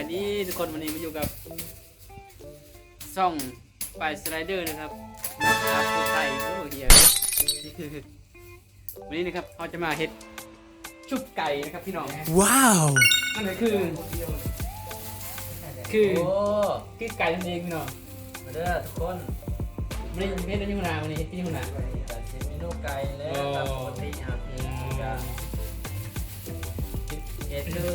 ายดีทุกคนวันนี้มาอยู่กับซ่องปลายสไลเดอร์นะครับนะครับผู้ไทยโอ้เฮียวันนี้นะครับเราจะมาเฮ็ดชุบไก่นะครับพี่น้อง Wow! นั่นก็คือ คือโอ้คือไก่นั่นเองพี่น้องมาเด้อทุกคนวันนี้เฮ็ดอะไรอยู่นาวันนี้เฮ็ดที่อยู่นาแต่ชิมเมนูไก่แล้วตามปกติครับอืมก็เฮ็ดคือ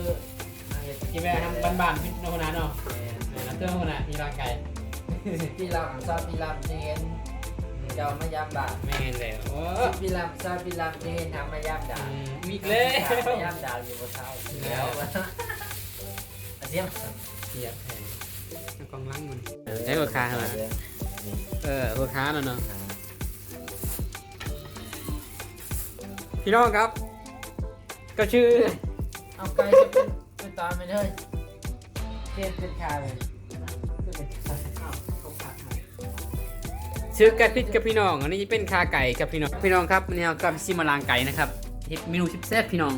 เฮ็ดกินแบบทำ บ้านๆพี่น้องคนนั้นเนาะแม่นเออน้ำเตื้อคนน่ะมีร่างไก่พี่ลำซาพี่ลำที่เห็นเจ้ามายามด่าไม่เห็นเลยโอ้พี่ลำซาพี่ลำที่เห็นทำมายามด่าอืมมีอีกเลยมายามด่าอยู่บนเท้าแล้วอาเซียมเสียบแทนกองล้างมันใช้หัวคาเหรอเออหัวคาเนาะเนาะพี่น้องครับ ก็ชื่อเอาไก่จะเป็นเป็นตอนไปเลย เทียนเป็นคาเลยชื่อไก่พิษกับพี่น้อง อันนี้เป็นคาไก่กับพี่น้อง พี่น้องครับวันนี้เรากับซิมาลางไก่นะครับเฮ็ดเมนูชิปแซ่บพี่น้อง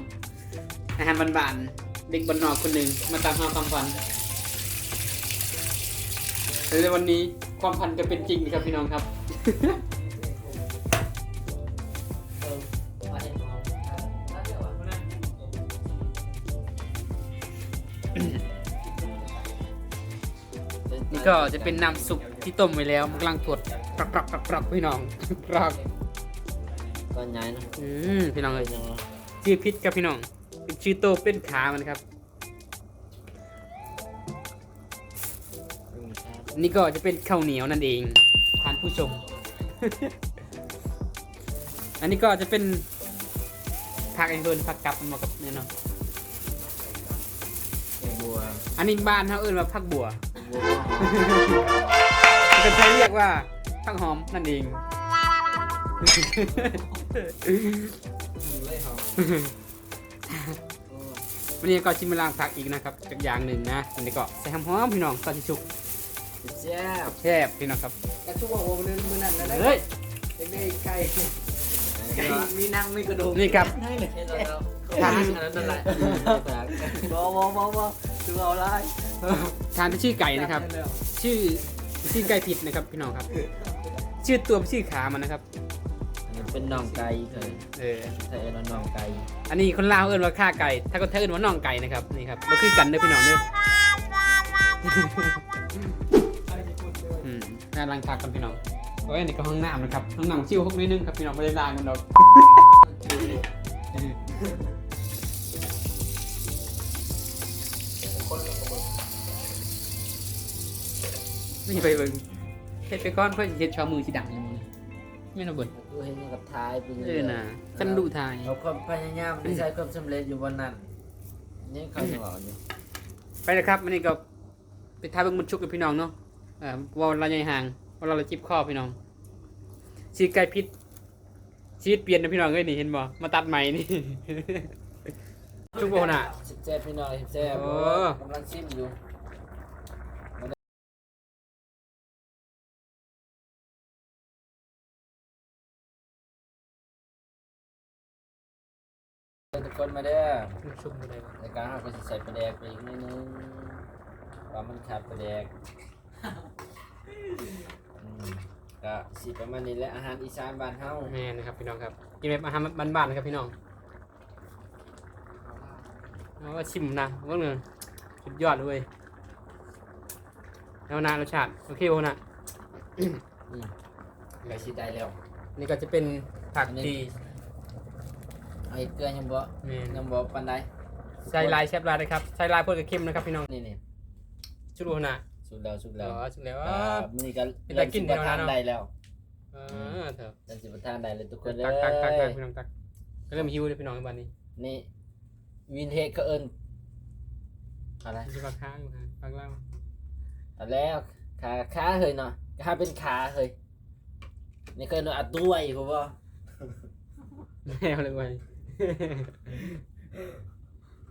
อาหารบ้านๆเด็กบ้านนอกคนหนึ่งมาตามหาความฝันและในวันนี้ความฝันจะเป็นจริงครับพี่น้องครับ ก็จะเป็นน้ำซุปที่ต้มไว้แล้วมันกำลังกดปรับปรับปรับปรับพี่น้องปรับตอนใหญ่นะอืมพี่น้องเลเลยยยังไงชื่อพิษกับพี่น้องเป็นชื่อโตเป็นขามันครับ นี่ก็จะเป็นข้าวเหนียวนั่นเองท่านผู้ชม อันนี้ก็จะเป็นผักเองโดนผักกับมันมากับเนี่ยเนาะบัวอันนี้บ้านเขาเอิ้นว่าผักบัว บัวคนไทยเรียกว่าผักหอมนั่นเองเลยหอมวันนี้ก็ชิมมาลางผักอีกนะครับจากอย่างหนึ่งนะอันนี้ก็ใส่หอมๆพี่น้องซอสชุกแซ่บแซ่บพี่น้องครับกระชุ่มโอ้มือมือนั่นนะเฮ้ยเด็กๆไก่ไก่มีนั่งมีกระดูกนี่ครับให้เลยทานอันนั้นนั่นแหละบอบอบอ บอดูเอาไรทานที่ชื่อไก่นะครับ ชื่อชื่อไก่ผิดนะครับพี่น้องครับ ชื่อตัวชื่อขามันนะครับ เป็นน่องไก่เคยเออใส่น่องไก่ อันนี้คนลาวเอิ้นว่าข้าไก่ ถ้าคนไทยเอิ้นว่าน่องไก่นะครับนี่ครับมันคือกันเด้อพี่น้องเด้ออืมน่าล้างผักกันพี่น้องโอ้ยอันนี้ก็ห้องน้ำนะครับห้องน้ำชิวพวกนิดนึงครับพี่น้องไม่ได้ล้างกันหรอก ไม่ไปเบิ่งเฮ็ดไปก้อนเพื่อเฮ็ดชอมือสิดังเลยมึงไม่น่าเบิ่งกูเห็นกับทายไปเออน่ะฉันดูทาย เราความพยายามที่ใช้ความสำเร็จอยู่บนนั้นนี่เขาจะบอกอยู่ไปนะครับวันนี้ก็ไปทายเบิ่งมันชุกกับพี่น้องเนาะเอ่อวอลเราใหญ่ห่างวอลเราจิบข้อพี่น้องชีไก่พิษชีวิตเปลี่ยนนะพี่น้องเอ้ยนี่เห็นบ่มาตัดใหม่นี่ ชุกโบน่ะแซ่บพี่น้อยแซ่บโอ้ กำลังชิมอยู่ กคนมาเด้อชุกบ่ได้ในการเราก็จะใส่ปลาแดกไปอีกนิดนึงว่ามันขาดปลาแดกอืมก็สิประมาณนี้แหละอาหารอีสานบ้านเฮาแม่นะครับพี่น้องครับกินแบบอาหารบ้านๆนะครับพี่น้องเอาว่าชิมนะว่าเงินสุดยอดเลยแล้วนะรสชาติโอเคโบนะอืมก็สิได้แล้วนี่ก็จะเป็นผักดี ไอ้เกลือยังบ่แม่นยังบ่ปานใดใส่ลายแชบลายนะครับใส่ลายเพื่อกับเข้มนะครับพี่น้องนี่นี่ชุดโบนะสุดแล้วสุดแล้แล้ววชุดแล้วอ่ามื้อนี้ก็เป็นตากินเริ่มสิเดี๋ยวนะประทานเนาะได้แล้วเออเถอะเริ่มสิประทานได้เลยทุกคนเลตัยกตักตักตักพี่น้องตักก็เริ่มหิวเลยพี่น้องในวันนี้นี่วินเทจก็เอิ้นอะไรจะปากค้างอยู่ฮะปากเล่าเอาแล้วขาขาเฮ้ยเนาะขาเป็นขาเฮ้ยนี่เคยเนาะอัดด้วยผมว่าแมวเลยไว้ย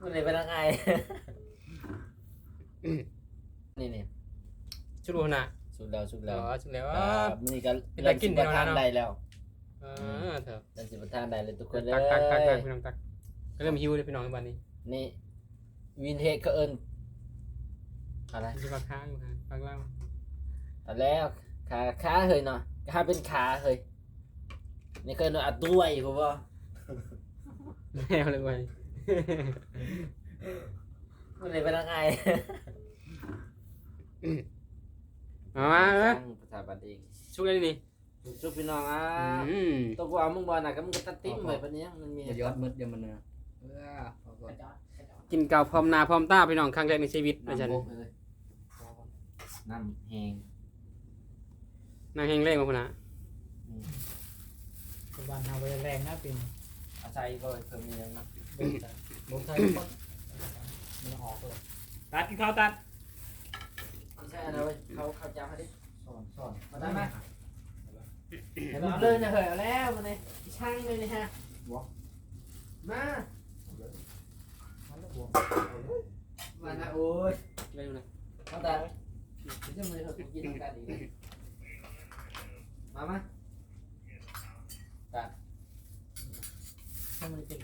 มันเลยเป็นยังไงนี่นี่ชุดโบนะสุดแล้วสุดแล้แล้ววชุดแล้วอ่ามันนี่ก็เป็นเริ่ตามกินสิประทานเดี๋ยวนะได้แล้วเออเถอะเริ่มสิประทานได้เลยทุกคนเลตัยกตักตักตักพี่น้องตักก็เริ่มหิวเลยพี่น้องในวันนี้นี่วินเทจก็เอิ้นอะไรจะปากค้างปากเล่าเอาแล้วขาขาเฮ้ยเนาะขาเป็นขาเฮ้ยนี่เคยนอนอัดด้วยผมว่า แมวเลยไว้ มันเลยเป็นยังไงมามาเออภาษาบัดเองช่วยนี่ชุบพี่น้องอะอืมตัวกูเอามึงบอลน่ะก็มึงก็ตัดติ้มเลยปะเนี้ยมันมีอย่ายอดมืดเดี๋ยวมันเนื้อเออพอก่อนกินเก่าวพร้อมหนาพร้อมตาพี่น้องครั้งแรกในชีวิตนะฉันน้ำบกเลยน้ำแห้งนางแห้งเล่งมาพุ่นนะปัจจุบันทำไปแรงนะปีน อาศัยก็เพิ่มมีอย่างนะเดินแต่บุกไทยทุกคนมันออกเลยตัดกินข้าวตัดไม่ใช่อะไรเว้ยเขาเขาจำให้ดิสอนสอนมาได้ไหมเอาเลยนะเฮ้ยเอาแล้วมาเลยช่างเลยนะฮะมามันก็บวกมานะโอ้ยได้ดูนะเอาแต่ไม่ใช่มือเถอะกูกินน้ำกันอีกเลยมามาตัด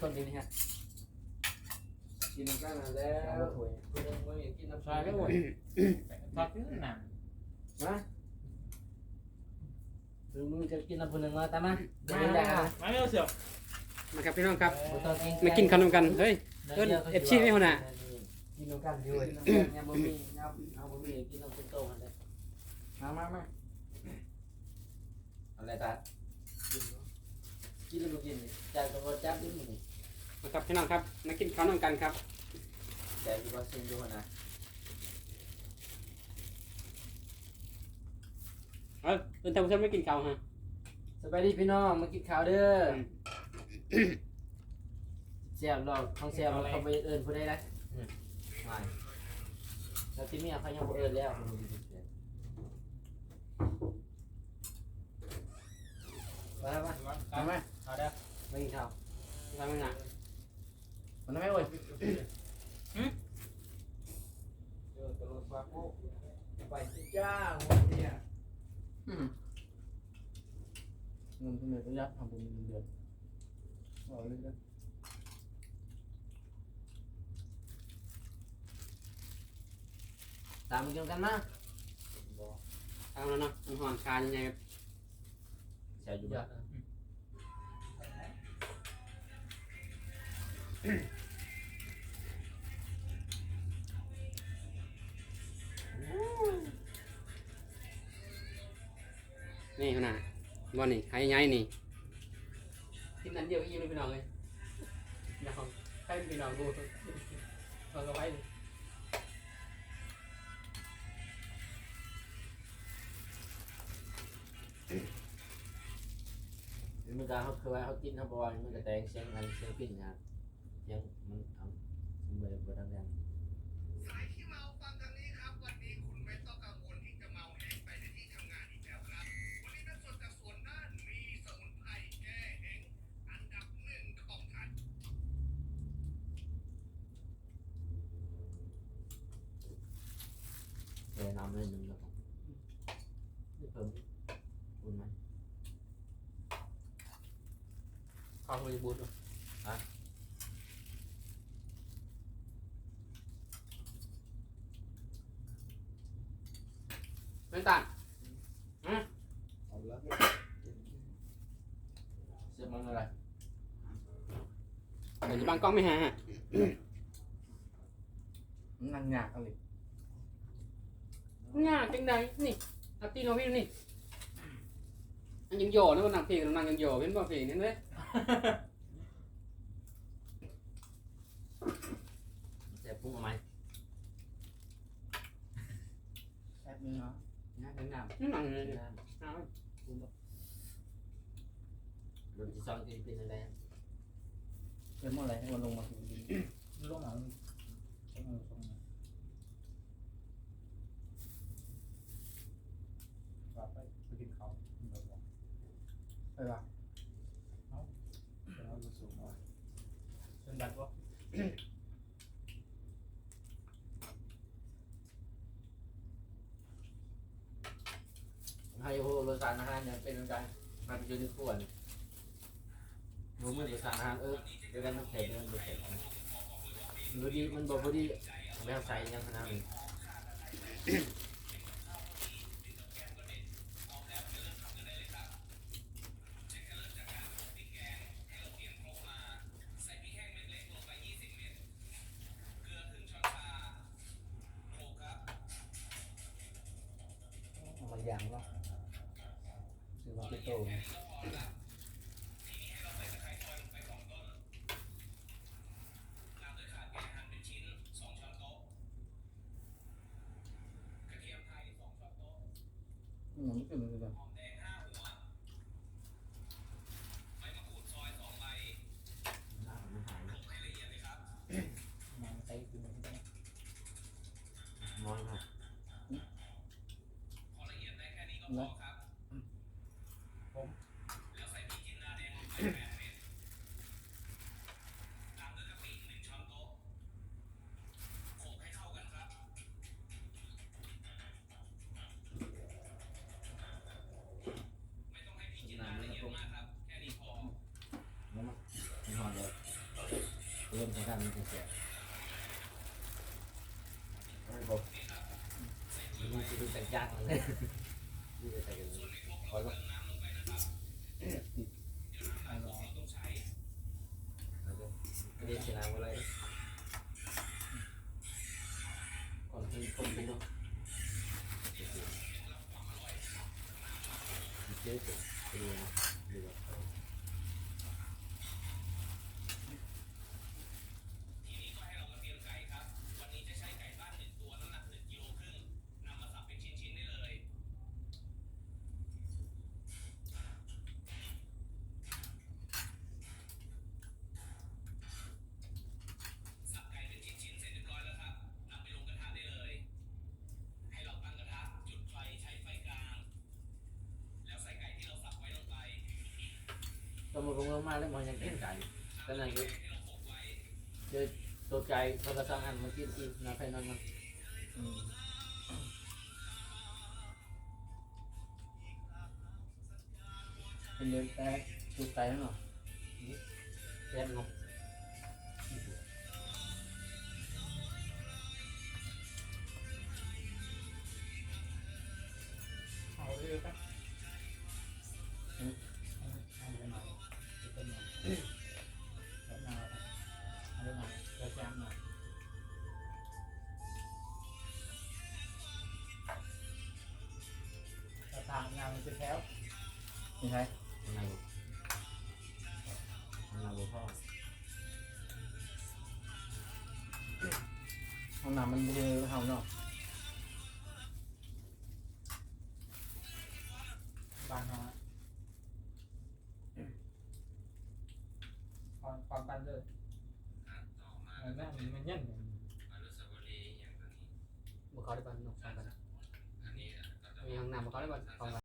ถ้ามันเป็นคนดีนี่ฮะกินน้ำกันมาแล้วเอาถ้วยกูยังไม่อยากกินน้ำใช่ไม่หมดตัดนี่หนังมาหรือมึงจะกินน้ำพุนึงมาตามมาเดี๋ยวไม่มึงได้อะไม่เอาเสียบมาครับพี่น้องครับบ่ต้องเกรงใจมากินขนมกันเฮ้ยเอิ้น FC ไม่หัวหน้ากินน้ำกันอยู่กินน้ำกันยำบะหมี่ยำเอาบะหมี่กินน้ำซุปโต้กันเลยมามามาอะไรตากินแล้วบ่กินนี่จ่ายตัวจับนิดหนึ่ง มาครับพี่น้องครับมากินขนมกันครับจ่ายตัวเซ็นดูนะเออเดินทางผู้ชมไม่กินข้าวฮะสบายดีพี่น้องมากินข้าวเด้อเสียบรอบของเสียบเขาไปเอิญผู้ใดนะไม่แล้วที่เมียเขายังบ่เอิญแล้วมาแล้วมาทำไหมเอาได้ไม่กินข้าวทำยังไงมันไม่เว้ย เออตลอดฟ้าโอ้ไปจ้าวันนี้ เงินเพิ่งเลยก็ยัดทำเป็นเดือนเอาเลยนะตามมากินกันมาเอาแล้วเนาะมันห่วงคายังไงครับเสียอยู่บ้านนี่ขนาดบอลนี่หายยังไงนี่กินอันเดียวอิ่มเลยพี่น้องเลยน้องให้พี่น้องดูเราก็ไปมัน ก็เขาเคยเขากินเขาบอกว่ามันก็แตงเสียงกันเสียงปิ่นนะเสียงมันเอามันเหมือนบดังดัง สายที่เมาฟังทางนี้ครับ วันนี้คุณไม่ต้องกังวลที่จะเมาแห้งไปในที่ทำงานอีกแล้วครับ วันนี้นักสวนจากสวนน่านมีสมุนไพรแก้แห้งอันดับหนึ่งของไทย เทน้ำเลยหนึ่งแล้วครับนี่เพิ่มอุ่นไหมข้าวมันจะบูดเหรอไม่ต่างเอาละเสียงมันอะไรเดี๋ยวจะบังกล้องไม่หามันนั่งยากเอาเลย ง่ายจังไดนี่เอาตีนเอาพี่ดูนี่อันยังโยนะวันนักเพลงนังยังโยเป็นบ่เพลงนั่นเลยเสียบปุ้งเอาไหมแป๊บนึงเนาะนะเป็นน้ำนี่หนังเลยเป็นเนี่ยน้ำเอาโดนที่สองที่เป็นอะไรเดี๋ยวเมื่อไหรให้มันลงมาถึงดิน ลงหนังลงหนังลงหนังกลับไปไปกินข้าวเดี๋ยวบอก ไปป่ะเดี๋ยวเราจะสูงมาเป็นดันวะให้โหรสารอาหารเนี่ยเป็นอะไรมาเป็นยูนิคอร์นรู้มันรสารอาหารเออเดี๋ยวกันมันเผ็ดมันเผ็ดมันดีมันบอกพอดีแล้วใส่ยังขนาดนี้เอามันยางวะซื้อมาเป็นโตม อืมเป็นอะไรกันมาใส่กินมันได้ มองครับ นะ น้ำละลง แล้วมันมีหอนเลยเริ่มของการมันจะเสียไม่บอกดูดูแต่ ยากเลยดูแต่กันพอแล้ว ไอ้หมอ ไม่ได้ชนะอะไรก่อนที่คนเป็นเนาะเจ๊จะดูนะดูว่า ก็มันลงมาแล้วมันยังเก่งไก่ก็นั่นก็เจอตัวไก่พอกระสังอันมากินอีกนะใครนั่นมันอืมเป็นเรื่องแต่จุดใจนั่นหรอแย่งงเอาเรื่อยไปเนี่ใช่ทำงานทำงานหลวงพ่อห้องน้ำมันเบลอเฮาเนาะ